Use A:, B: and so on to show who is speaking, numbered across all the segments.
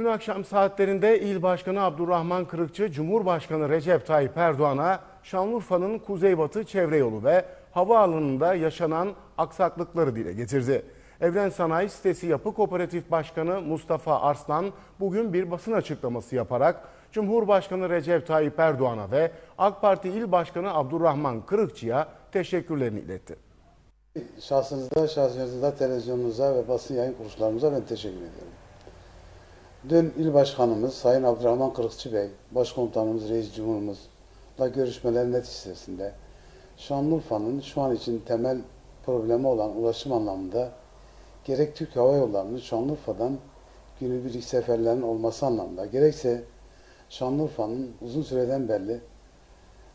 A: Dün akşam saatlerinde İl Başkanı Abdurrahman Kırıkçı, Cumhurbaşkanı Recep Tayyip Erdoğan'a Şanlıurfa'nın Kuzeybatı Çevre Yolu ve havaalanında yaşanan aksaklıkları dile getirdi. Evren Sanayi Sitesi Yapı Kooperatif Başkanı Mustafa Arslan bugün bir basın açıklaması yaparak Cumhurbaşkanı Recep Tayyip Erdoğan'a ve AK Parti İl Başkanı Abdurrahman Kırıkçı'ya teşekkürlerini iletti.
B: Şahsınızda, şahsınızda, televizyonunuza ve basın yayın kuruluşlarımıza ben teşekkür ediyorum. Dün il başkanımız Sayın Abdurrahman Kırıkçı Bey, başkomutanımız, reis cumhurumuzla görüşmelerin neticesinde Şanlıurfa'nın şu an için temel problemi olan ulaşım anlamında gerek Türk Hava Yolları'nın Şanlıurfa'dan günübirlik seferlerin olması anlamında gerekse Şanlıurfa'nın uzun süreden beri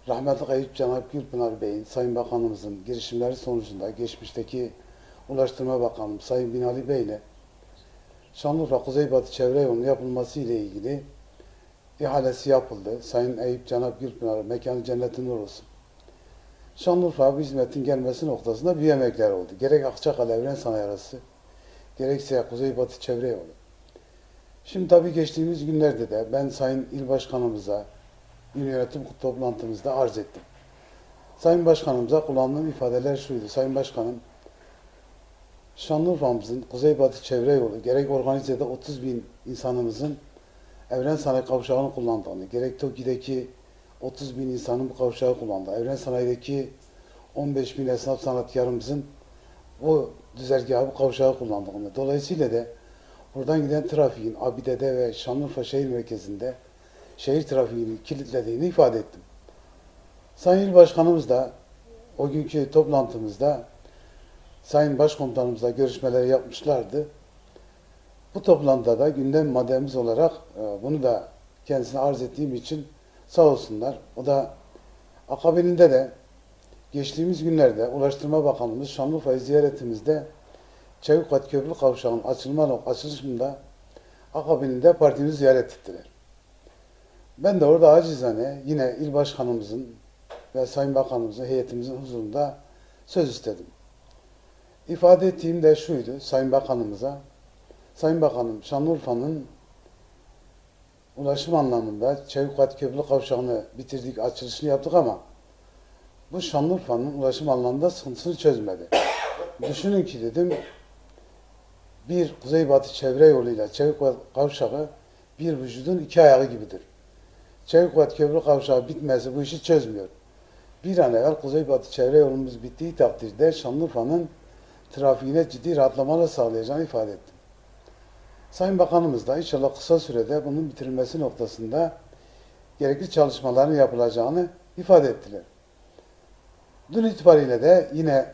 B: Rahmetli Kayıp Cenab Gülpınar Bey'in, Sayın Bakanımızın girişimleri sonucunda geçmişteki Ulaştırma Bakanı Sayın Binali Bey ile Şanlıurfa Kuzeybatı Çevre Yolu'nun yapılması ile ilgili ihalesi yapıldı. Sayın Eyüp Cenab Gülpınar mekanı cennetin olsun. Şanlıurfa bu hizmetin gelmesi noktasında büyük emekler oldu. Gerek Akçakale Evren Sanayi Arası, gerekse Kuzeybatı Çevre Yolu. Şimdi tabii geçtiğimiz günlerde de ben Sayın İl Başkanımıza, il yönetim toplantımızda arz ettim. Sayın Başkanımıza kullandığım ifadeler şuydu. Sayın Başkanım, Şanlıurfa'mızın Kuzeybatı Çevre Yolu, gerek organizede 30 bin insanımızın Evren Sanayi Kavşağı'nı kullandığını, gerek TOKİ'deki 30 bin insanın bu kavşağı kullandığı, Evren Sanayi'deki 15 bin esnaf sanatkarımızın bu düzergahı, bu kavşağı kullandığını, dolayısıyla da buradan giden trafiğin Abide'de ve Şanlıurfa şehir merkezinde şehir trafiğini kilitlediğini ifade ettim. Sayın İl Başkanımız da o günkü toplantımızda Sayın Başkomutanımızla görüşmeleri yapmışlardı. Bu toplantıda da gündem maddemiz olarak e, bunu da kendisine arz ettiğim için sağ olsunlar. O da akabininde de geçtiğimiz günlerde Ulaştırma Bakanımız Şanlıurfa'yı ziyaretimizde Çevikkat Köprü Kavşağı'nın açılma açılışında akabininde partimizi ziyaret ettiler. Ben de orada acizane yine il başkanımızın ve sayın bakanımızın heyetimizin huzurunda söz istedim. İfade ettiğim de şuydu sayın bakanımıza. Sayın bakanım Şanlıurfa'nın ulaşım anlamında Çevikkat Köprülü Kavşağı'nı bitirdik, açılışını yaptık ama bu Şanlıurfa'nın ulaşım anlamında sıkıntısını çözmedi. Düşünün ki dedim bir kuzeybatı çevre yoluyla Çevikkat Kavşağı bir vücudun iki ayağı gibidir. Çevikovat Köprü Kavşağı bitmesi bu işi çözmüyor. Bir an evvel Kuzeybatı çevre yolumuz bittiği takdirde Şanlıurfa'nın trafiğine ciddi rahatlamalar sağlayacağını ifade ettim. Sayın Bakanımız da inşallah kısa sürede bunun bitirilmesi noktasında gerekli çalışmaların yapılacağını ifade ettiler. Dün itibariyle de yine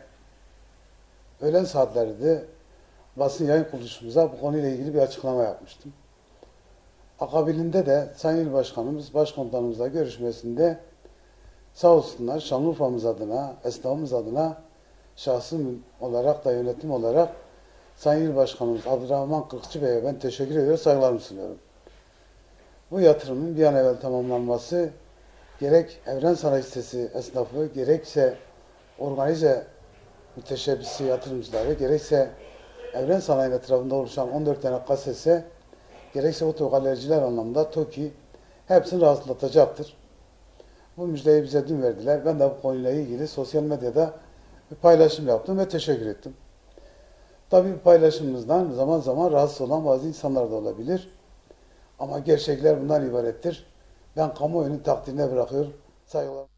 B: öğlen saatlerinde basın yayın kuruluşumuza bu konuyla ilgili bir açıklama yapmıştım. Akabinde de Sayın İl Başkanımız, Başkomutanımızla görüşmesinde sağ olsunlar Şanlıurfa'mız adına, esnafımız adına şahsım olarak da yönetim olarak Sayın İl Başkanımız Abdurrahman Kırkçı Bey'e ben teşekkür ediyor, saygılarımı sunuyorum. Bu yatırımın bir an evvel tamamlanması gerek Evren Sanayi Sitesi esnafı, gerekse organize müteşebbisi yatırımcıları, gerekse Evren Sanayi etrafında oluşan 14 tane kasese gerekse otogalericiler anlamında TOKİ hepsini rahatlatacaktır. Bu müjdeyi bize dün verdiler. Ben de bu konuyla ilgili sosyal medyada bir paylaşım yaptım ve teşekkür ettim. Tabii paylaşımımızdan zaman zaman rahatsız olan bazı insanlar da olabilir. Ama gerçekler bundan ibarettir. Ben kamuoyunun takdirine bırakıyorum. Saygılar.